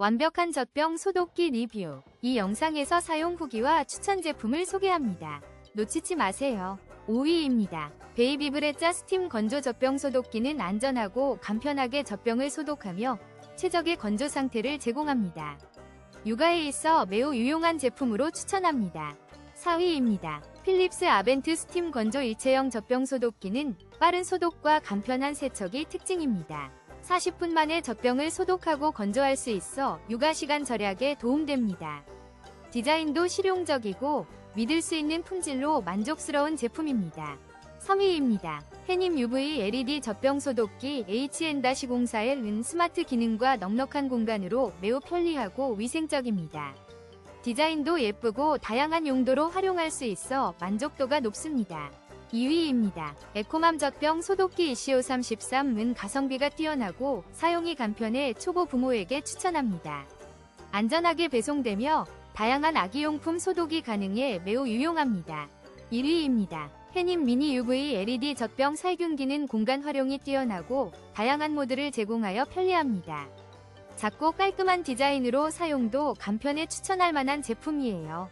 완벽한 젖병 소독기 리뷰. 이 영상에서 사용 후기와 추천 제품을 소개합니다. 놓치지 마세요. 5위입니다. 베이비브레자 스팀 건조 젖병 소독기는 안전하고 간편하게 젖병을 소독하며 최적의 건조 상태를 제공합니다. 육아에 있어 매우 유용한 제품으로 추천합니다. 4위입니다. 필립스 아벤트 스팀 건조 일체형 젖병 소독기는 빠른 소독과 간편한 세척이 특징입니다. 40분 만에 젖병을 소독하고 건조할 수 있어 육아 시간 절약에 도움됩니다. 디자인도 실용적이고 믿을 수 있는 품질로 만족스러운 제품입니다. 3위입니다. 해님 UV LED 젖병 소독기 HN-04L은 스마트 기능과 넉넉한 공간으로 매우 편리하고 위생적입니다. 디자인도 예쁘고 다양한 용도로 활용할 수 있어 만족도가 높습니다. 2위입니다. 에코맘 젖병 소독기 이시오 33은 가성비가 뛰어나고 사용이 간편해 초보 부모에게 추천합니다. 안전하게 배송되며 다양한 아기용품 소독이 가능해 매우 유용합니다. 1위입니다. 해님 미니 UV LED 젖병 살균기는 공간 활용이 뛰어나고 다양한 모드를 제공하여 편리합니다. 작고 깔끔한 디자인으로 사용도 간편에 추천할 만한 제품이에요.